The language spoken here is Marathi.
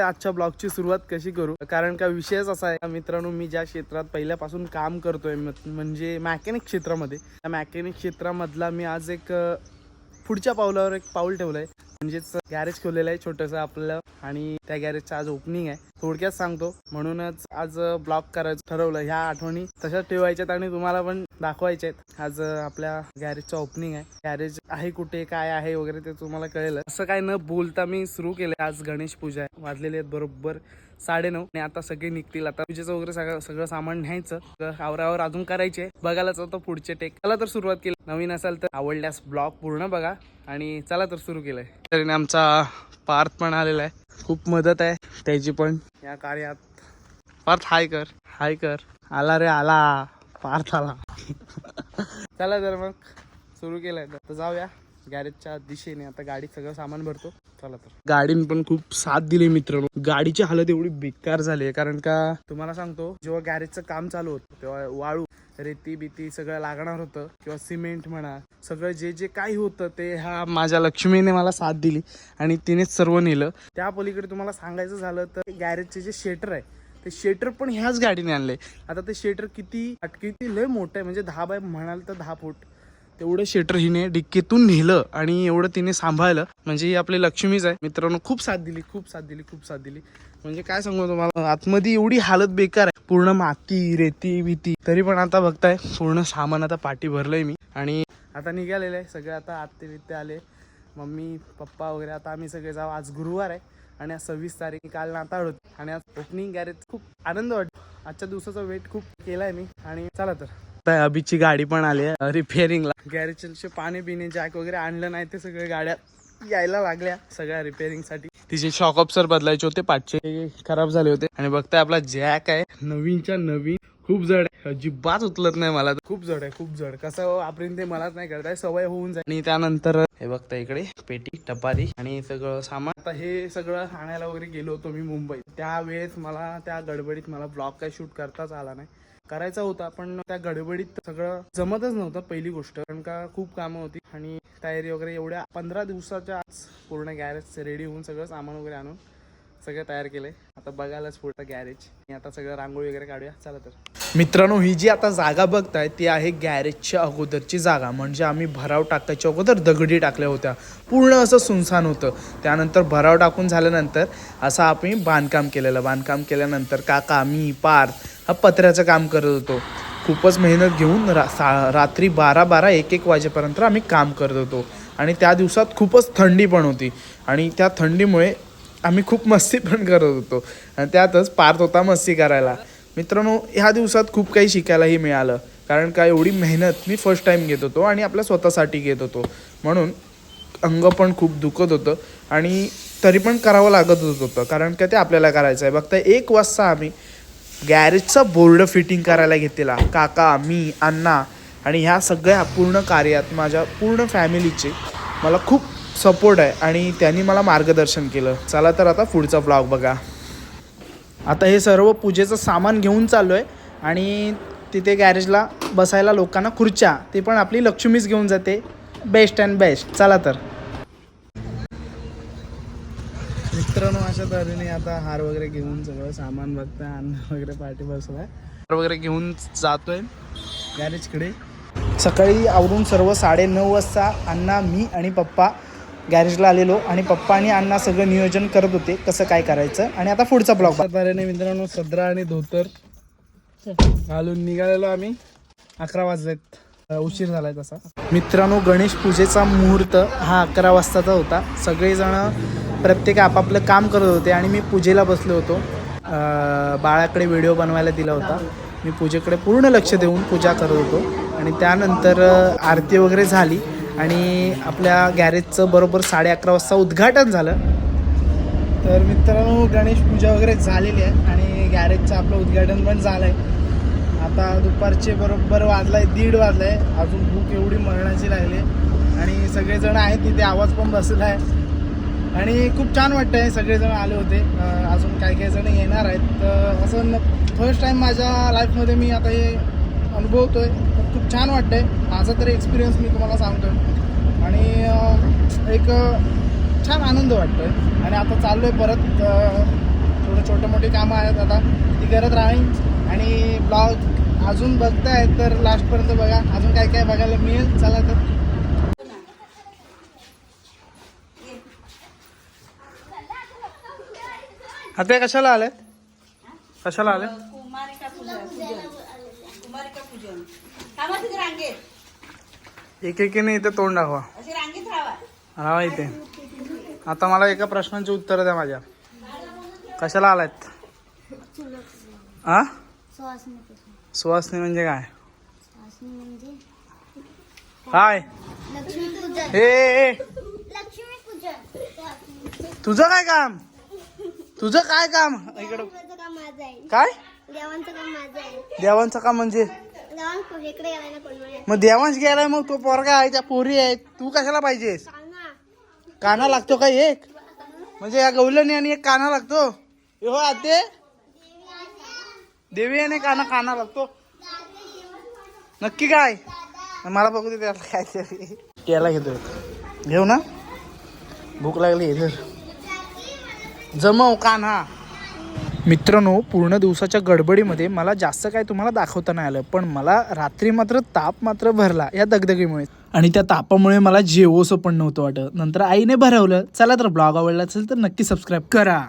आजच्या ब्लॉगची सुरुवात कशी करू? कारण का विषयच असा आहे मित्रांनो मी ज्या क्षेत्रात पहिल्यापासून काम करतोय म्हणजे मॅकॅनिक क्षेत्रामध्ये. त्या मॅकॅनिक क्षेत्रामधला मी आज एक पुढच्या पावलावर एक पाऊल ठेवलंय. म्हणजेच गॅरेज खोललेलं आहे छोटंसं आपलं आणि त्या गॅरेजचं आज ओपनिंग आहे. थोडक्यात सांगतो. म्हणूनच आज ब्लॉग करायचं ठरवलं. ह्या आठवणी तशाच ठेवायच्यात आणि तुम्हाला पण दाखवायचे आहेत आज आपल्या गॅरेजचं ओपनिंग आहे. गॅरेज आहे कुठे काय आहे वगैरे ते तुम्हाला कळेल असं काय न बोलता मी सुरू केलं आज गणेश पूजा आहे. वाजलेली आहेत बरोबर साडे नऊ आणि आता सगळे निघतील. आता पूजेचं वगैरे सगळं सगळं सामान न्यायचं. आवरावर अजून करायचे. बघायलाच होतं पुढचे टेक चला तर सुरुवात केली. नवीन असाल तर आवडल्यास ब्लॉग पूर्ण बघा. आणि चला तर सुरू केलंय. तरी आमचा पार्थ पण आलेला आहे. खूप मदत आहे त्याची पण. या कार्यात. पार्थ हाय कर. हाय कर. आला रे आला. पार्थ आला. चला तर मग सुरू केलंय तर. जाऊया. गॅरेजच्या दिशेने आता गाडीत सगळं सामान भरतो. चला तर. गाडीने पण खूप साथ दिली मित्रांनो. गाडीची हालत एवढी बेकार झाली आहे कारण का तुम्हाला सांगतो जेव्हा गॅरेजचं काम चालू होतं तेव्हा वाळू रेती बिती सगळं लागणार होतं किंवा सिमेंट म्हणा सगळं जे जे काही होतं ते ह्या माझ्या लक्ष्मीने मला साथ दिली आणि तिनेच सर्व नेलं. त्या पलीकडे तुम्हाला सांगायचं झालं तर गॅरेजचे जे शेटर आहे ते शेटर पण ह्याच गाडीने आणले आता ते शेटर किती किती लय मोठं आहे. म्हणजे दहा बाय म्हणाल तर दहा फूट. तेवढं शेटर हिने डिक्कीतून नेलं आणि एवढं तिने सांभाळलं. म्हणजे ही आपली लक्ष्मीच आहे. मित्रांनो खूप साथ दिली खूप साथ दिली खूप साथ दिली. म्हणजे काय सांगू तुम्हाला? आतमध्ये एवढी हालत बेकार आहे. पूर्ण माती रेती भीती तरी पण आता बघताय पूर्ण सामान आता पाठी भरलंय मी. आणि आता निघालेलं आहे. सगळे आता आत्ते बित्ते आले. मम्मी पप्पा वगैरे आता आम्ही सगळे जाऊ. आज गुरुवार आहे. आणि आज सव्वीस तारीख काल नाताळ होती. आणि आज ओपनिंग गॅरेज खूप आनंद वाटतो. आजच्या दिवसाचा वेट खूप केलाय मी. आणि चला तर. अभिची गाडी पण आली आहे रिपेअरिंगला गॅरेजचे पाणी बिणे जॅक वगैरे आणलं नाही ते सगळे गाड्या यायला लागल्या सगळ्या रिपेअरिंगसाठी. तिचे शॉक ऑप्सर बदलायचे होते पाचशे खराब झाले होते. आणि बघताय आपला जॅक आहे. नवीनच्या नवीन खूप जड आहे. अजिबात उचलत नाही मला. तर. खूप जड आहे खूप जड. कसं हो, वापरीन ते मलाच नाही करताय सवय होऊन जाईल. आणि त्यानंतर हे बघता इकडे पेटी टपारी आणि सगळं सामान. आता हे सगळं आणायला वगैरे गेलो होतो मी मुंबईत. त्यावेळेस मला त्या गडबडीत मला ब्लॉग काय शूट करताच आला नाही. करायचा होता पण त्या गडबडीत सगळं जमतच नव्हतं पहिली गोष्ट. कारण का खूप कामं होती. आणि तयारी वगैरे एवढ्या पंधरा दिवसाच्या आज पूर्ण गॅरेज रेडी होऊन सगळं सामान वगैरे आणून सगळं तयार केलंय. आता बघायलाच पुढं गॅरेज आणि आता सगळं रांगोळी वगैरे काढूया. चला तर. मित्रांनो ही जी आता जागा बघताय ती आहे गॅरेजच्या अगोदरची जागा. म्हणजे आम्ही भराव टाकायच्या अगोदर दगडी टाकल्या होत्या. पूर्ण असं सुनसान होतं. त्यानंतर भराव टाकून झाल्यानंतर असं आम्ही बांधकाम केलेलं. बांधकाम केल्यानंतर काका मी पार्थ हा पत्र्याचं काम करत होतो. खूपच मेहनत घेऊन रा सा रात्री बारा बारा एक एक वाजेपर्यंत आम्ही काम करत होतो. आणि त्या दिवसात खूपच थंडी पण होती. आणि त्या थंडीमुळे आम्ही खूप मस्ती पण करत होतो. आणि त्यातच पार्थ होता मस्ती करायला. मित्रांनो ह्या दिवसात खूप काही शिकायलाही मिळालं. कारण का एवढी मेहनत मी फर्स्ट टाईम घेत होतो आणि आपल्या स्वतःसाठी घेत होतो. म्हणून अंग पण खूप दुखत होतं. आणि तरी पण करावं लागत होतं. कारण का ते आपल्याला करायचं आहे बघता एक वाजता आम्ही गॅरेजचा बोर्ड फिटिंग करायला घेतलेला. काका मी अण्णा आणि ह्या सगळ्या पूर्ण कार्यात माझ्या पूर्ण फॅमिलीचे मला खूप सपोर्ट आहे आणि त्यांनी मला मार्गदर्शन केलं. चला तर आता पुढचा ब्लॉग बघा. आता हे सर्व पूजेचं सामान घेऊन चाललो आहे आणि तिथे गॅरेजला बसायला लोकांना खुर्च्या ते पण आपली लक्ष्मीच घेऊन जाते. बेस्ट अँड बेस्ट चला तर मित्रांनो अशा तऱ्हेने आता हार वगैरे घेऊन सगळं सामान बघताय अन्न वगैरे पाठी बसलाय हार वगैरे घेऊन जातोय. गॅरेजकडे सकाळी आवरून सर्व साडे नऊ वाजता अण्णा मी आणि पप्पा गॅरेजला आलेलो आणि पप्पा आणि अण्णा सगळं नियोजन करत होते कसं काय करायचं आणि आता पुढचा ब्लॉग तऱ्हेने मित्रांनो सदरा आणि धोतर घालून निघालेलो आम्ही. अकरा वाजलेत. उशीर झालाय तसा. मित्रांनो गणेश पूजेचा मुहूर्त हा अकरा वाजताचा होता. सगळेजण प्रत्येक आपापलं काम करत होते आणि मी पूजेला बसलो होतो. बाळाकडे व्हिडिओ बनवायला दिला होता. मी पूजेकडे पूर्ण लक्ष देऊन पूजा करत होतो. आणि त्यानंतर आरती वगैरे झाली आणि आपल्या गॅरेजचं बरोबर साडे अकरा वाजता उद्घाटन झालं. तर मित्रांनो गणेश पूजा वगैरे झालेली आहे आणि गॅरेजचं आपलं उद्घाटन पण झालं आहे आता दुपारचे बरोबर वाजलाय दीड वाजलाय. अजून भूक एवढी मरणाची लागली आहे. आणि सगळेजण आहेत तिथे आवाज पण बसला आहे आणि खूप छान वाटतंय सगळेजण आले होते. अजून काही काही जण येणार आहेत. तर असं फर्स्ट टाईम माझ्या लाईफमध्ये मी आता हे अनुभवतोय. तर खूप छान वाटतंय. माझा तरी एक्सपिरियन्स मी तुम्हाला सांगतोय. आणि एक छान आनंद वाटतोय. आणि आता चाललोय परत थोडं छोटे मोठे कामं आहेत आता. ती करत राहीन. आणि ब्लॉग अजून बघताय तर लास्टपर्यंत बघा. अजून काय काय बघायला मिळेल. चला तर. आता कशाला आले? कशाला आले? कुमारिका पूजन. पूजन कुमारिका पूजन. थांबा तिथे रांगेत. एक एकीने इथे तोंड दाखवा. अशी रांगेत राहा हा माहिती आता मला एका प्रश्नांची उत्तर द्या माझ्या. कशाला आलायत? हा सुवासनी म्हणजे काय? काय हे. लक्ष्मी पूजन. तुझं काय काम? तुझं काय काम? इकडं. देवांचं काम माझं आहे. काय? देवांचं काम माझं आहे. देवांचं काम म्हणजे? देवान इकडे गेलाय ना कोण मग देवांश गेलाय मग तो पोरगा आहे त्या पोरी आहेत. तू कशाला पाहिजेस? काना लागतो का एक? म्हणजे या गौलनी आणि एक काना लागतो. हो आते देवी आणि काना काना लागतो. नक्की काय? मला बघू दे त्याला काय तरी. याला घेतो. घेऊ ना? भूक लागली इधर जमव कान्हा मित्रांनो पूर्ण दिवसाच्या गडबडीमध्ये मला जास्त काय तुम्हाला दाखवता नाही आलं पण मला रात्री मात्र ताप मात्र भरला या दगदगीमुळे आणि त्या तापामुळे मला जेवोसं पण नव्हतं वाटत. नंतर आईने भरवलं. चला तर ब्लॉग आवडला असेल तर नक्की सबस्क्राईब करा.